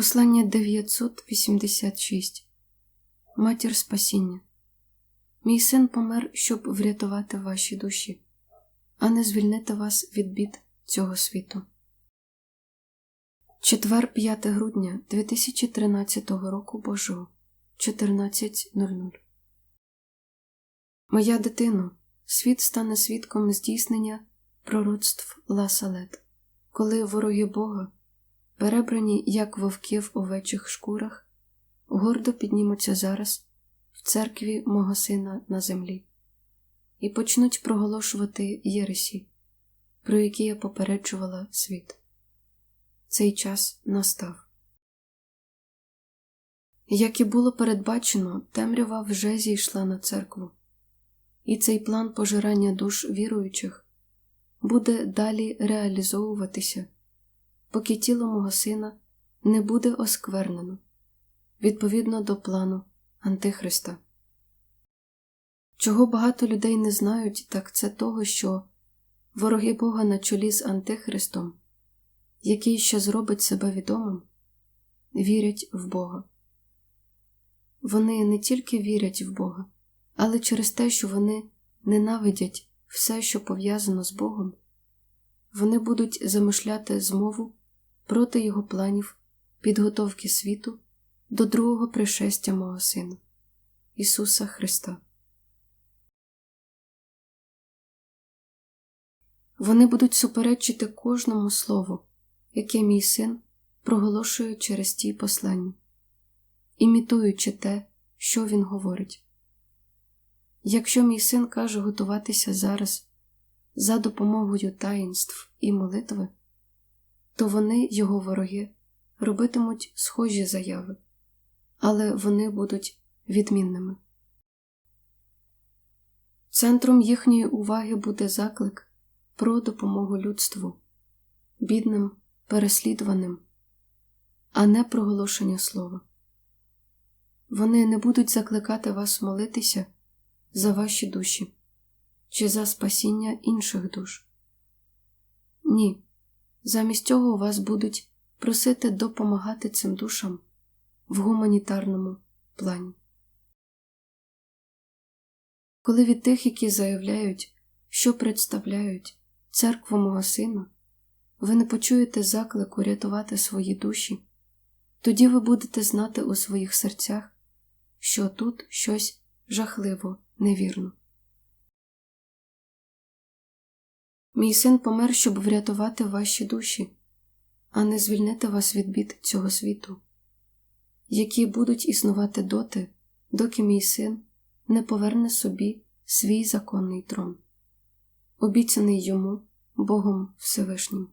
Послання 986 Матір Спасіння. Мій син помер, щоб врятувати ваші душі, а не звільнити вас від бід цього світу. Четвер 5 грудня 2013 року Божого 14.00 Моя дитино, світ стане свідком здійснення пророцтв Ласалет, коли вороги Бога перебрані, як вовки в овечих шкурах, гордо піднімуться зараз в церкві мого сина на землі і почнуть проголошувати єресі, про які я попереджувала світ. Цей час настав. Як і було передбачено, темрява вже зійшла на церкву, і цей план пожирання душ віруючих буде далі реалізовуватися поки тіло мого сина не буде осквернено відповідно до плану Антихриста. Чого багато людей не знають, так це того, що вороги Бога на чолі з Антихристом, який ще зробить себе відомим, вірять в Бога. Вони не тільки вірять в Бога, але через те, що вони ненавидять все, що пов'язано з Богом, вони будуть замишляти змову проти його планів підготовки світу до другого пришестя мого Сина, Ісуса Христа. Вони будуть суперечити кожному слову, яке мій син проголошує через ті послання, імітуючи те, що він говорить. Якщо мій син каже готуватися зараз за допомогою таїнств і молитви, то вони, його вороги, робитимуть схожі заяви, але вони будуть відмінними. Центром їхньої уваги буде заклик про допомогу людству, бідним, переслідуваним, а не проголошення слова. Вони не будуть закликати вас молитися за ваші душі чи за спасіння інших душ. Ні. Замість цього вас будуть просити допомагати цим душам в гуманітарному плані. Коли від тих, які заявляють, що представляють церкву мого сина, ви не почуєте заклику рятувати свої душі, тоді ви будете знати у своїх серцях, що тут щось жахливо невірно. Мій син помер, щоб врятувати ваші душі, а не звільнити вас від бід цього світу, які будуть існувати доти, доки мій син не поверне собі свій законний трон, обіцяний йому Богом Всевишнім.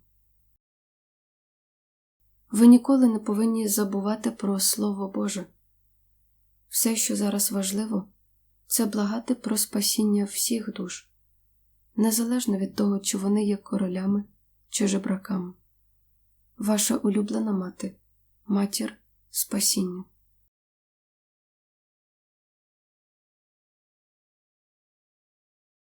Ви ніколи не повинні забувати про Слово Боже. Все, що зараз важливо, це благати про спасіння всіх душ незалежно від того, чи вони є королями чи жебраками. Ваша улюблена мати, матір спасіння.